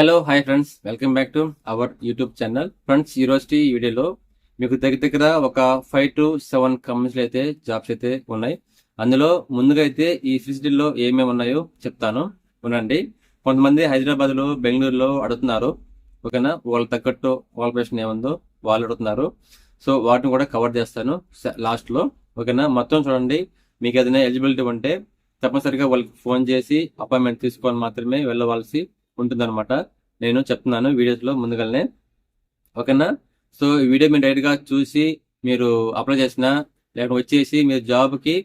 Hello hi friends welcome back to our YouTube channel friends ఈరోజు ఈ వీడియోలో మీకు దగ్గర దగ్గర ఒక ఫైవ్ టు సెవెన్ కంపెనీస్ అయితే జాబ్స్ అయితే ఉన్నాయి. అందులో ముందుగా అయితే ఈ ఫెసిలిటీలో ఏమేమి ఉన్నాయో చెప్తాను. ఉండండి. కొంతమంది హైదరాబాద్లో బెంగళూరులో అడుగుతున్నారు. ఓకేనా? వాళ్ళ తగ్గట్టు క్వాలిఫికేషన్ ఏముందో వాళ్ళు అడుగుతున్నారు. సో వాటిని కూడా కవర్ చేస్తాను లాస్ట్లో ఓకేనా? మొత్తం చూడండి. మీకు ఏదైనా ఎలిజిబిలిటీ ఉంటే తప్పనిసరిగా వాళ్ళకి ఫోన్ చేసి అపాయింట్మెంట్ తీసుకొని మాత్రమే వెళ్ళవలసి ఉంటుందన్నమాట. నేను చెప్తున్నాను వీడియోస్లో ముందుగానే. ఓకేనా? సో ఈ వీడియో మీరు డైరెక్ట్గా చూసి మీరు అప్లై చేసిన లేకపోతే వచ్చేసి మీరు జాబ్కి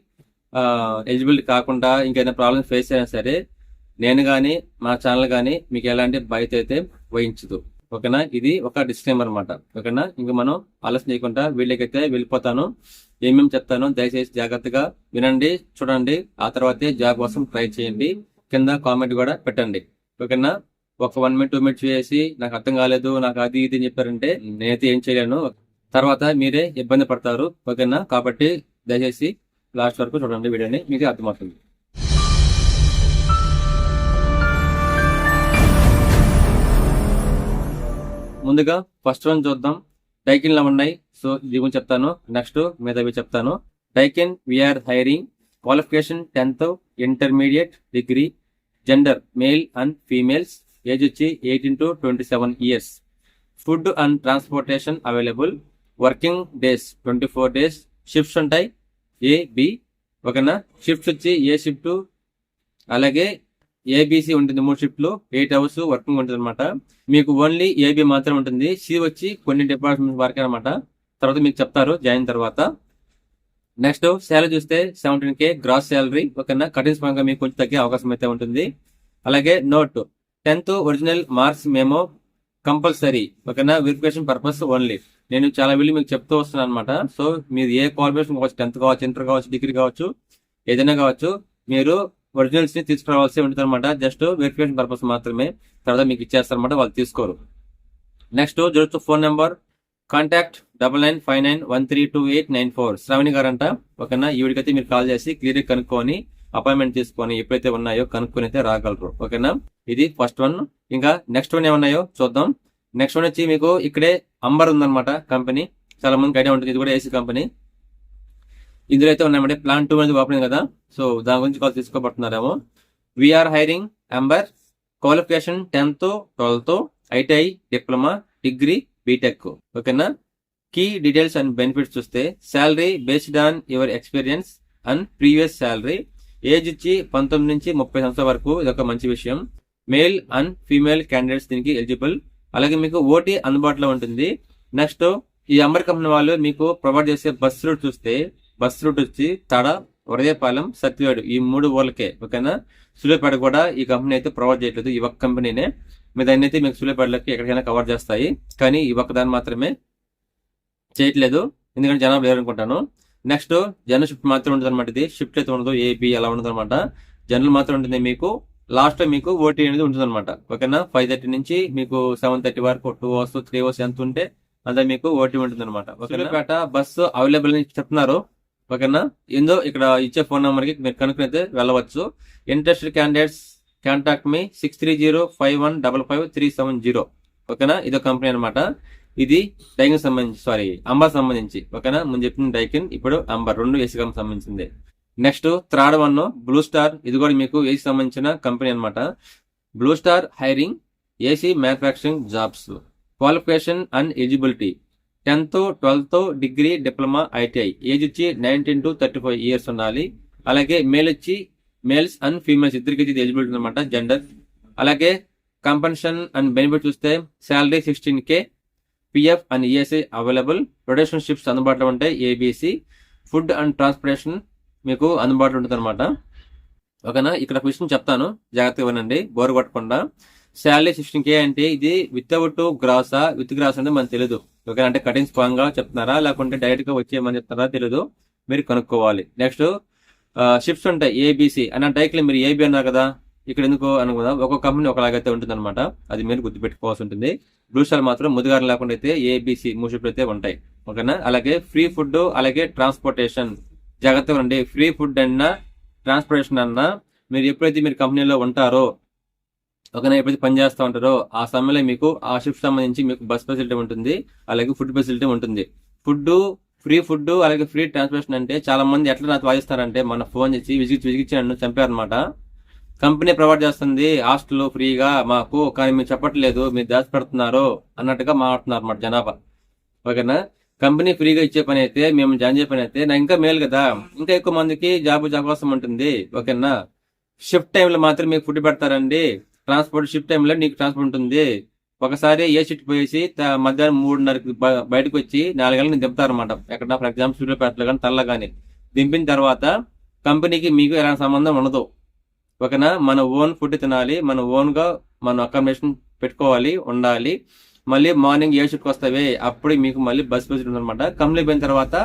ఎలిజిబిలిటీ కాకుండా ఇంకేదైనా ప్రాబ్లమ్స్ ఫేస్ అయినా సరే నేను కానీ మా ఛానల్ కానీ మీకు ఎలాంటి బయట అయితే వహించదు. ఓకేనా? ఇది ఒక డిస్క్లైమర్ అనమాట ఓకేనా? ఇంకా మనం ఆలస్యం చేయకుండా వీళ్ళకైతే వెళ్ళిపోతాను. ఏమేమి చెప్తాను దయచేసి జాగ్రత్తగా వినండి చూడండి. ఆ తర్వాతే జాబ్ కోసం ట్రై చేయండి. కింద కామెంట్ కూడా పెట్టండి. ఓకేనా? ఒక వన్ మినిట్ టూ మినిట్స్ చేసి నాకు అర్థం కాలేదు నాకు అది ఇది అని చెప్పారంటే నేనైతే ఏం చేయలేను. తర్వాత మీరే ఇబ్బంది పడతారు ఓకేనా? కాబట్టి దయచేసి లాస్ట్ వరకు చూడండి వీడియోని మీకు అర్థమవుతుంది. ముందుగా ఫస్ట్ వన్ చూద్దాం. డైకిన్లో ఉన్నాయి సో ఇది గురించి చెప్తాను. నెక్స్ట్ మీదవి చెప్తాను. Daikin we are hiring qualification tenth intermediate degree gender male and females age వచ్చి eighteen to twenty seven years food and transportation available working days twenty four days shifts ఉంటాయి A B ఓకేనా? Shifts వచ్చి ఏ shift అలాగే ABC ఉంటుంది మూడు షిఫ్ట్లు eight hours working ఉంటుంది అనమాట మీకు ఓన్లీ ఏబి మాత్రం ఉంటుంది. సి వచ్చి కొన్ని డిపార్ట్మెంట్స్ వరకే అనమాట తర్వాత మీకు చెప్తారు జాయిన్ తర్వాత. నెక్స్ట్ శాలరీ చూస్తే సెవెంటీన్ కే గ్రాస్ శాలరీ ఓకేనా? కటింగ్స్ పరంగా మీకు కొంచెం తగ్గే అవకాశం అయితే ఉంటుంది. అలాగే నోట్ టెన్త్ ఒరిజినల్ మార్క్స్ మేము కంపల్సరీ ఓకేనా? వెరిఫికేషన్ పర్పస్ ఓన్లీ నేను చాలా వెళ్ళి మీకు చెప్తూ వస్తున్నాను అనమాట సో మీరు ఏ క్వాలిఫికేషన్ కావచ్చు టెన్త్ కావచ్చు ఇంటర్ కావచ్చు డిగ్రీ కావచ్చు ఏదైనా కావచ్చు మీరు ఒరిజినల్స్ని తీసుకురావాల్సి ఉంటుంది అనమాట జస్ట్ వెరిఫికేషన్ పర్పస్ మాత్రమే. తర్వాత మీకు ఇచ్చేస్తారనమాట వాళ్ళు తీసుకోరు. నెక్స్ట్ జరుగుతూ phone number contact double nine five nine one three two eight nine four. Sravani అంట ఓకేనా? ఈవిడికైతే మీరు కాల్ చేసి క్లియర్ కనుక్కొని అపాయింట్మెంట్ తీసుకొని ఎప్పుడైతే ఉన్నాయో కనుక్కొని అయితే రాగలరు. ఓకేనా? ఇది ఫస్ట్ వన్. ఇంకా నెక్స్ట్ వన్ ఏమన్నాయో చూద్దాం. నెక్స్ట్ వన్ వచ్చి మీకు ఇక్కడే అంబర్ ఉందన్నమాట కంపెనీ. చాలా మందికి ఐడియా ఉంటుంది. ఇది కూడా ఏసీ కంపెనీ. ఇందులో అయితే ఉన్నాయంటే ప్లాన్ టూ అనేది ఓపెనింగ్ కదా. సో దాని గురించి call తీసుకోబడుతున్నారేమో. We are hiring Amber qualification tenth twelfth ITI diploma degree B Tech ఓకేనా? కీ డీటెయిల్స్ అండ్ బెనిఫిట్స్ చూస్తే salary based on your experience and previous salary age ఇచ్చి పంతొమ్మిది నుంచి ముప్పై సంవత్సరాల వరకు ఇది ఒక మంచి విషయం. మేల్ అండ్ ఫీమేల్ క్యాండిడేట్స్ దీనికి ఎలిజిబుల్ అలాగే మీకు ఓటీ అందుబాటులో ఉంటుంది. నెక్స్ట్ ఈ అంబర్ కంపెనీ వాళ్ళు మీకు ప్రొవైడ్ చేసే బస్ రూట్ చూస్తే బస్ రూట్ వచ్చి తడ ఉదయపాలెం సత్యవేడు ఈ మూడు ఊర్లకే. ఓకేనా? సులువుపేట కూడా ఈ కంపెనీ అయితే ప్రొవైడ్ చేయట్లేదు. ఈ ఒక్క కంపెనీనే. మీ దాన్ని అయితే మీకు సూర్యాపేటలోకి ఎక్కడికైనా కవర్ చేస్తాయి. కానీ ఈ ఒక్క దాన్ని మాత్రమే చేయట్లేదు. ఎందుకంటే జనాభా లేరు అనుకుంటాను. నెక్స్ట్ జనరల్ షిఫ్ట్ మాత్రం ఉంటుంది అనమాట ఇది. షిఫ్ట్ అయితే ఉండదు. ఏబి అలా ఉండదు అనమాట జనరల్ మాత్రం ఉంటుంది మీకు. లాస్ట్ మీకు ఓటీ అనేది ఉంటుంది అనమాట ఓకేనా? ఫైవ్ థర్టీ నుంచి మీకు సెవెన్ థర్టీ వరకు టూ అవర్స్ త్రీ అవర్స్ ఎంత ఉంటే అంత మీకు ఓటీ ఉంటుంది అనమాట సూర్యాపేట బస్సు అవైలబుల్ అని చెప్తున్నారు. ఓకేనా? ఏందో ఇక్కడ ఇచ్చే ఫోన్ నెంబర్కి మీరు కనుక్కుని అయితే వెళ్ళవచ్చు. ఇంట్రెస్టెడ్ క్యాండిడేట్స్ కాంటాక్ట్ మీ six three zero five one double five three seven zero ఓకేనా? ఇదో కంపెనీ అనమాట ఇది డైకిన్ సంబంధించి సారీ అంబర్ సంబంధించి. ఓకేనా? ముందు చెప్పిన డైకిన్ ఇప్పుడు అంబర్. రెండు ఏసీ కంపెనీ సంబంధించింది. Next third one Blue Star. ఇది కూడా మీకు ఏసీ సంబంధించిన కంపెనీ అనమాట Blue Star hiring AC manufacturing jobs. Qualification and eligibility. Tenth twelfth degree diploma ITI age వచ్చి nineteen to thirty five years ఉండాలి. అలాగే మేల్ వచ్చి మేల్స్ అండ్ ఫీమేల్స్ ఇద్దరికి ఇది ఎలిజిబిలిటీ అనమాట జెండర్ అలాగే కంపెన్షన్ అండ్ బెనిఫిట్ చూస్తే salary sixteen K PF and ESI available rotation shifts అందుబాటులో ఉంటాయి ఏబిసి ఫుడ్ అండ్ ట్రాన్స్పోర్టేషన్ మీకు అందుబాటులో ఉంటుంది అనమాట ఓకేనా? ఇక్కడ విషయం చెప్తాను. జాగ్రత్తగా వినండి. బోర్ కొట్టకుండా. శాలరీ సిక్స్టీన్ కే అంటే ఇది వితౌట్ గ్రాసా విత్ గ్రాస్ అంటే మనకు తెలియదు ఓకేనా? అంటే కటింగ్స్ పరంగా చెప్తున్నారా? లేకుంటే డైరెక్ట్గా వచ్చేయమని చెప్తున్నారా? తెలియదు మీరు కనుక్కోవాలి. నెక్స్ట్ షిఫ్ట్స్ ఉంటాయి ఏబీసీ అని అంటే మీరు ఏబీ అన్నారు కదా ఇక్కడ ఎందుకు అనుకుందాం? ఒక్కొక్క కంపెనీ ఒకలాగైతే ఉంటుంది అనమాట అది మీరు గుర్తుపెట్టుకోవాల్సి ఉంటుంది. బ్లూ స్టార్ మాత్రం ముదిగారు లేకుండా అయితే ఏబిసి మూడు షిఫ్ట్లు అయితే ఉంటాయి. ఓకేనా? అలాగే ఫ్రీ ఫుడ్ అలాగే ట్రాన్స్పోర్టేషన్ జాగ్రత్తగా ఉండండి. ఫ్రీ ఫుడ్ అన్నా ట్రాన్స్పోర్టేషన్ అన్నా మీరు ఎప్పుడైతే మీరు కంపెనీలో ఉంటారో ఓకేనా ఎప్పుడైతే పని చేస్తూ ఉంటారో ఆ సమయంలో మీకు ఆ షిఫ్ట్ సంబంధించి మీకు బస్ ఫెసిలిటీ ఉంటుంది. అలాగే ఫుడ్ ఫెసిలిటీ ఉంటుంది. ఫుడ్ ఫ్రీ ఫుడ్ అలాగే ఫ్రీ ట్రాన్స్పోర్టేషన్ అంటే చాలా మంది ఎట్లా నాకు వాయిస్తారంటే మన ఫోన్ చేసి విజిగి విజిగిచ్చి నన్ను చంపారనమాట కంపెనీ ప్రొవైడ్ చేస్తుంది హాస్టల్ ఫ్రీగా మాకు కానీ మీరు చెప్పట్లేదు మీరు దాచి పెడుతున్నారు అన్నట్టుగా మాట్లాడుతున్నారు అన్నమాట జనాభా. ఓకేనా? కంపెనీ ఫ్రీగా ఇచ్చే పని అయితే మేము జాయిన్ చేయ పని అయితే నాకు ఇంకా మేలు కదా. ఇంకా ఎక్కువ మందికి జాబ్ అవకాశం ఉంటుంది. ఓకేనా? షిఫ్ట్ టైంలో మాత్రం మీకు ఫుడ్ పెడతారండి. ట్రాన్స్పోర్ట్ షిఫ్ట్ టైంలో నీకు ట్రాన్స్పోర్ట్ ఉంటుంది. ఒకసారి ఏ షిఫ్ట్ పోయేసి మధ్యాహ్నం మూడున్నరకి బయటకు వచ్చి నాలుగేళ్ళని దింపుతారు అనమాట ఎక్కడ ఫర్ ఎగ్జాంపుల్ సూర్యాపేటలో కానీ తల్ల కానీ దింపిన తర్వాత కంపెనీకి మీకు ఎలాంటి సంబంధం ఉండదు. ఓకేనా? మన ఓన్ ఫుడ్ తినాలి మన ఓన్గా మనం అకామిడేషన్ పెట్టుకోవాలి ఉండాలి. మళ్ళీ మార్నింగ్ ఏ షిఫ్ట్కి వస్తావే? అప్పుడు మీకు మళ్ళీ బస్ ఫెసిలిటీ ఉందన్నమాట. కంపెనీ పోయిన తర్వాత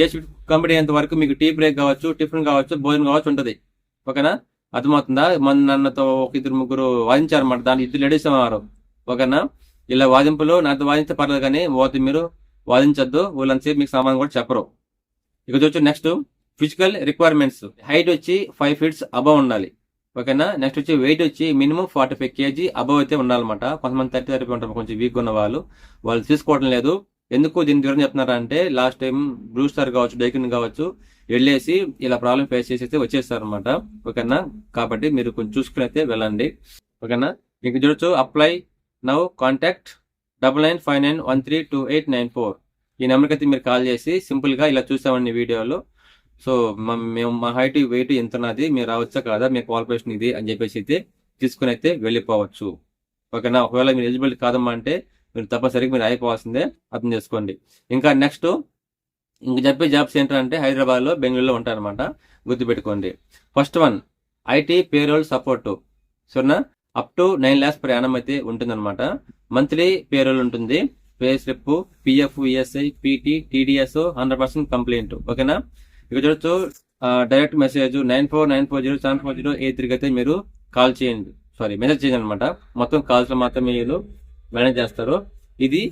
ఏ షిఫ్ట్ కంపెనీ అయ్యేంత వరకు మీకు టీ బ్రేక్ కావచ్చు టిఫిన్ కావచ్చు భోజనం కావచ్చు ఉంటుంది. ఓకేనా? అర్థమవుతుందా? మన నన్నతో ఒక ఇద్దరు ముగ్గురు వాదించారు అన్నమాట దాని ఇద్దరు లేడీస్ అన్నారు ఓకేనా ఇలా వాదింపులు నాతో వాదించే పర్లేదు కానీ పోతే మీరు వాదించద్దు. వాళ్ళంతసేపు మీకు సమాధానం కూడా చెప్పరు. ఇక చూడొచ్చు నెక్స్ట్ ఫిజికల్ రిక్వైర్మెంట్స్ హైట్ వచ్చి ఫైవ్ ఫీట్స్ అబవ్ ఉండాలి. ఓకేనా? నెక్స్ట్ వచ్చి వెయిట్ వచ్చి minimum forty five KG above అయితే ఉండాలన్నమాట. కొంతమంది థర్టీ థర్టీ ఉంటారు కొంచెం వీక్ ఉన్న వాళ్ళు వాళ్ళు తీసుకోవడం లేదు. ఎందుకు దీని వివరం చెప్తున్నారా అంటే లాస్ట్ టైం బ్లూ స్టార్ కావచ్చు డైకిన్ కావచ్చు వెళ్ళేసి ఇలా ప్రాబ్లం ఫేస్ చేసి అయితే వచ్చేస్తారు అనమాట ఓకేనా? కాబట్టి మీరు కొంచెం చూసుకుని అయితే వెళ్ళండి. ఓకేనా? మీకు చూడొచ్చు apply now contact double nine five nine one three two eight nine four ఈ నెంబర్కి అయితే మీరు కాల్ చేసి సింపుల్గా ఇలా చూసామండి వీడియోలో. సో మ- మేము మా హైట్ వెయిట్ ఎంత ఉన్నది మీరు రావచ్చా కాదా మీ క్వాలిఫికేషన్ ఇది అని చెప్పేసి అయితే తీసుకుని అయితే వెళ్ళిపోవచ్చు. ఓకేనా? ఒకవేళ మీరు ఎలిజిబిలిటీ కాదమ్మా అంటే మీరు తప్పనిసరిగా మీరు అయిపోవాల్సిందే అర్థం చేసుకోండి. ఇంకా నెక్స్ట్ ఇంక చెప్పే జాబ్స్ ఏంటంటే హైదరాబాద్లో బెంగళూరులో ఉంటారన్నమాట. గుర్తుపెట్టుకోండి. First one IT payroll support. సరేనా? Up to nine lakhs per annum అయితే ఉంటుందన్నమాట. మంత్లీ పేరోల్ ఉంటుంది. Pay slip PF ESI PT TDS hundred percent compliant ఓకేనా ఇక చూడొచ్చు direct message nine four nine four zero seven four zero eight త్రీకి అయితే మీరు కాల్ చేయండి. సారీ మెసేజ్ చేయండి అనమాట మొత్తం కాల్స్లో మాత్రమే వీళ్ళు మేనేజ్ చేస్తారు. ఇది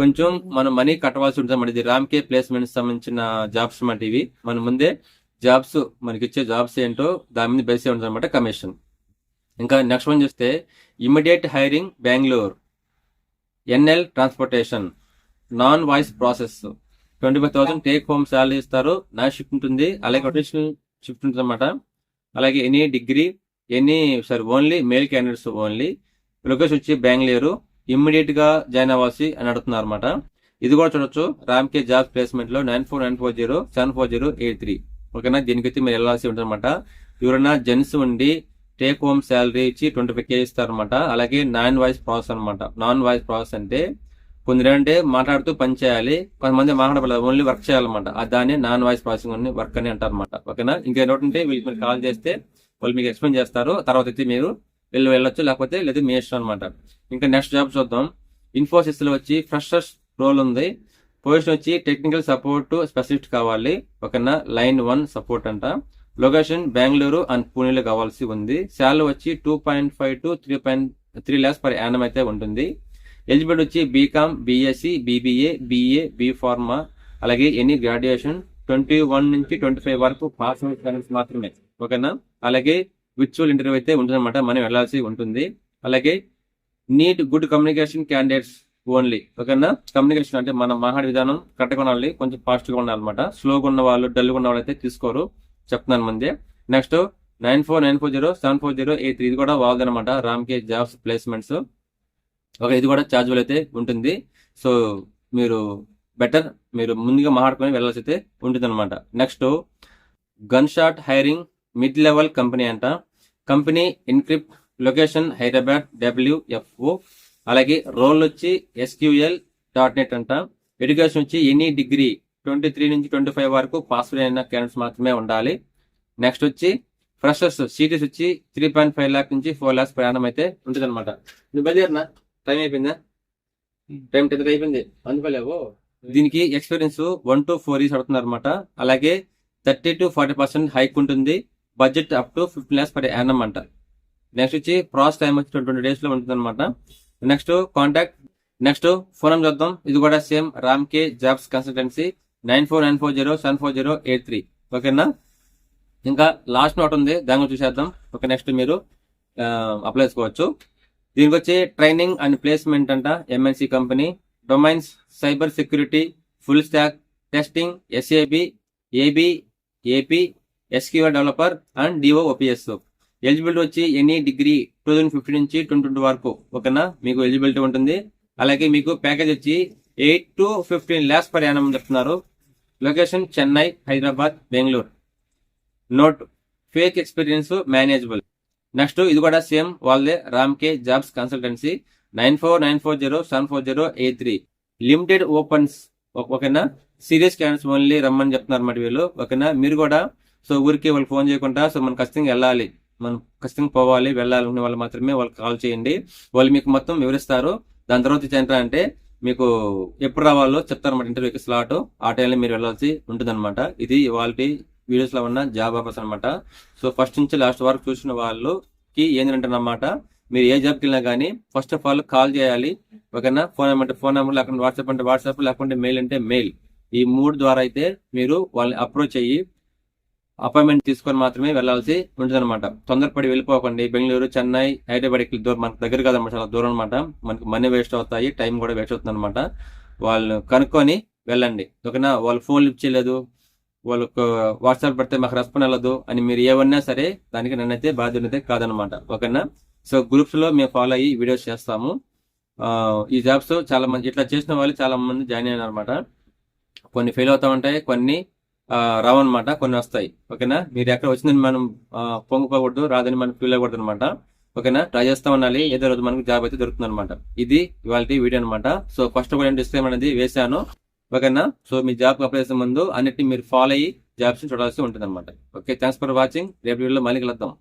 కొంచెం మనం మనీ కట్టవలసి ఉంటుంది ఇది రామ్ కే ప్లేస్మెంట్ సంబంధించిన జాబ్స్ మాట ఇవి. మన ముందే జాబ్స్ మనకి ఇచ్చే జాబ్స్ ఏంటో దాని మీద బేస్ ఉంటుంది అనమాట కమిషన్ ఇంకా నెక్స్ట్ వన్ చూస్తే immediate hiring Bengaluru. NL transportation. Non voice process. Twenty five thousand take home salary ఇస్తారు. నా షిఫ్ట్ ఉంటుంది. అలాగే రొటేషనల్ షిఫ్ట్ ఉంటుంది అనమాట అలాగే any degree any sorry only male candidates only location వచ్చి బెంగళూరు. ఇమ్మీడియట్గా జాయిన్ అవ్వాల్సి అని అడుగుతున్నారు అనమాట ఇది కూడా చూడొచ్చు. Ram K job ప్లేస్మెంట్లో nine four nine four zero seven four zero eight three ఓకేనా? దీనికైతే మీరు వెళ్ళాల్సి ఉంటుంది అనమాట ఎవరైనా జెంట్స్ ఉండి టేక్ హోమ్ శాలరీ ఇచ్చి ట్వంటీ ఫైవ్ కే ఇస్తారనమాట అలాగే నాన్ వాయిస్ ప్రాసెస్ అనమాట నాన్ వాయిస్ ప్రాసెస్ అంటే కొందరు ఏంటంటే మాట్లాడుతూ పని చేయాలి. కొంతమంది మాట్లాడలేదు ఓన్లీ వర్క్ చేయాలన్నమాట. దాన్ని నాన్ వాయిస్ ప్రాసెసింగ్ అని వర్క్ అని అంటారు అనమాట ఓకేనా ఇంకేంటంటే వీళ్ళు మీరు కాల్ చేస్తే వాళ్ళు మీకు ఎక్స్ప్లెయిన్ చేస్తారు. తర్వాత అయితే మీరు వెళ్ళి వెళ్ళొచ్చు లేకపోతే లేదా మీ ఇష్టం అనమాట ఇంకా నెక్స్ట్ జాబ్ చూద్దాం. ఇన్ఫోసిస్లో వచ్చి ఫ్రెషర్స్ రోల్ ఉంది. పొజిషన్ వచ్చి టెక్నికల్ సపోర్ట్ స్పెసిఫిస్ట్ కావాలి. ఓకేనా? లైన్ వన్ సపోర్ట్ అంట. లొకేషన్ బెంగళూరు అండ్ పూణేలో కావాల్సి ఉంది. శాలరీ వచ్చి two point five to three point three lakhs per annum అయితే ఉంటుంది. ఎలిజిబిలిటీ వచ్చి B Com B Sc BBA BA B pharma అలాగే ఎనీ గ్రాడ్యుయేషన్ ట్వంటీ వన్ నుంచి ట్వంటీ ఫైవ్ వరకు పాస్ అవుట్ మాత్రమే. ఓకేనా? అలాగే విర్చువల్ ఇంటర్వ్యూ అయితే ఉంటుందన్నమాట. మనం వెళ్ళాల్సి ఉంటుంది. అలాగే need good communication candidates only ఓకేనా? కమ్యూనికేషన్ అంటే మన మాట్లాడే విధానం కరెక్ట్గా ఉండాలి కొంచెం ఫాస్ట్గా ఉండాలన్నమాట. స్లోగా ఉన్న వాళ్ళు డల్గా ఉన్న వాళ్ళు అయితే తీసుకోరు. చెప్తున్నాను ముందే. Next nine four nine four zero seven four zero eight three ఇది కూడా బాగుందన్నమాట అనమాట రామ్కే జాబ్స్ ప్లేస్మెంట్స్. ఓకే ఇది కూడా ఛార్జబుల్ అయితే ఉంటుంది. సో మీరు బెటర్ మీరు ముందుగా మాట్లాడుకొని వెళ్ళాల్సి అయితే ఉంటుంది అనమాట next gun shot hiring mid level company అంట company encrypt location Hyderabad WFO అలాగే రోల్ వచ్చి ఎస్క్యూఎల్ డాట్ నెట్ అంట. ఎడ్యుకేషన్ వచ్చి ఎనీ డిగ్రీ ట్వంటీ త్రీ నుంచి ట్వంటీ ఫైవ్ వరకు పాస్ అయిన క్యాండిడేట్స్ మాత్రమే ఉండాలి. నెక్స్ట్ వచ్చి ఫ్రెషర్స్ సీటీస్ వచ్చి త్రీ పాయింట్ ఫైవ్ ల్యాక్ నుంచి ఫోర్ లాక్స్ ప్రయాణం అయితే ఉంటుంది అనమాట నువ్వు బయలుదేరినా? టైం అయిపోయిందా? టైం టెన్త్ అయిపోయింది. అందుకోలేవు. దీనికి experience one to four years అడుగుతున్నారు అనమాట అలాగే thirty to forty percent hike ఉంటుంది. Budget up to fifteen lakhs per annum అంట. నెక్స్ట్ వచ్చి ప్రాస్ టైం వచ్చి ట్వంటీ డేస్లో ఉంటుంది అనమాట నెక్స్ట్ కాంటాక్ట్ నెక్స్ట్ ఫోన్ చూద్దాం. ఇది కూడా same Ram K jobs consultancy nine four nine four zero seven four zero eight three. ఓకేనా? ఇంకా లాస్ట్ నోట్ ఉంది. దాని గురించి చూసేద్దాం. ఓకే నెక్స్ట్ మీరు అప్లై చేసుకోవచ్చు. దీనికి వచ్చి ట్రైనింగ్ అండ్ ప్లేస్మెంట్ అంట MNC company. Domains cyber security full stack testing SAB AB AP SQL developer and DevOps eligibility వచ్చి any degree two thousand fifteen నుంచి ట్వంటీ ట్వంటీ వరకు. ఓకేనా? మీకు ఎలిజిబిలిటీ ఉంటుంది. అలాగే మీకు ప్యాకేజ్ వచ్చి eight to fifteen lakhs per annum చెప్తున్నారు. Location Chennai Hyderabad Bengaluru. Note fake experience manageable next ఇది కూడా సేమ్ వాళ్ళదే. Ram K jobs consultancy nine four nine four zero seven four zero eight three limited opens ఓకేనా? Serious candidates only రమ్మని చెప్తున్నారు అన్నమాట వీళ్ళు. ఓకేనా? మీరు కూడా సో ఊరికి వాళ్ళు ఫోన్ చేయకుండా సో మనం ఖచ్చితంగా వెళ్ళాలి. మనం ఖచ్చితంగా పోవాలి వెళ్ళాలి వాళ్ళు మాత్రమే వాళ్ళకి కాల్ చేయండి. వాళ్ళు మీకు మొత్తం వివరిస్తారు. దాని తర్వాత ఏంటంటే అంటే మీకు ఎప్పుడు రావాలో చెప్తారన్నమాట ఇంటర్వ్యూకి స్లాట్ ఆ టైంలో మీరు వెళ్ళాల్సి ఉంటుందన్నమాట. ఇది వాళ్ళ వీడియోస్లో ఉన్న జాబ్ ఆఫర్స్ అన్నమాట. సో ఫస్ట్ నుంచి లాస్ట్ వరకు చూసిన వాళ్ళకి ఏంటంటే అన్నమాట మీరు ఏ జాబ్కి వెళ్ళినా కానీ ఫస్ట్ ఆఫ్ ఆల్ కాల్ చేయాలి. ఓకేనా? ఫోన్ నెంబర్ అంటే ఫోన్ నెంబర్ లేకుంటే వాట్సాప్ అంటే వాట్సాప్ లేకుంటే మెయిల్ అంటే మెయిల్ ఈ మూడు ద్వారా అయితే మీరు వాళ్ళని అప్రోచ్ అయ్యి అపాయింట్మెంట్ తీసుకొని మాత్రమే వెళ్ళాల్సి ఉంటుంది అనమాట తొందరపడి వెళ్ళిపోకండి. బెంగళూరు చెన్నై హైదరాబాద్ ఇక్కడ దూరం మనకు దగ్గర కదన్నమాట. చాలా దూరం అనమాట మనకి మనీ వేస్ట్ అవుతాయి టైం కూడా వేస్ట్ అవుతుంది అనమాట వాళ్ళు కనుక్కొని వెళ్ళండి. ఓకేనా? వాళ్ళు ఫోన్ లిఫ్ట్ చేయలేదు. వాళ్ళకు వాట్సాప్ పెడితే మాకు రెస్పాండ్ అవ్వదు అని మీరు ఏమన్నా సరే దానికి నన్నైతే బాధ్యత కాదనమాట ఓకేనా? సో గ్రూప్స్లో మేము ఫాలో అయ్యి వీడియోస్ చేస్తాము. ఈ జాబ్స్ చాలా మంది ఇట్లా చేసిన వాళ్ళు చాలా మంది జాయిన్ అయినారు అనమాట కొన్ని ఫెయిల్ అవుతా ఉంటాయి కొన్ని రావు రావన్నమాట కొన్ని వస్తాయి ఓకేనా? మీరు ఎక్కడ వచ్చిందని మనం పొంగిపోకూడదు రాదని మనం ఫీల్ అవ్వకూడదు అనమాట ఓకేనా? ట్రై చేస్తా ఉండాలి ఏదో రోజు మనకు జాబ్ అయితే దొరుకుతుంది అనమాట ఇది ఇవాళ వీడియో అనమాట సో ఫస్ట్ కూడా డిస్క్లైమ్ అనేది వేసాను ఓకేనా? సో మీ జాబ్ అప్లై చేసే ముందు అన్నిటిని మీరు ఫాలో అయ్యి జాబ్స్ చూడాల్సి ఉంటుంది అనమాట ఓకే? థ్యాంక్స్ ఫర్ వాచింగ్ రేపు వీడియోలో మళ్ళీ కలుద్దాం.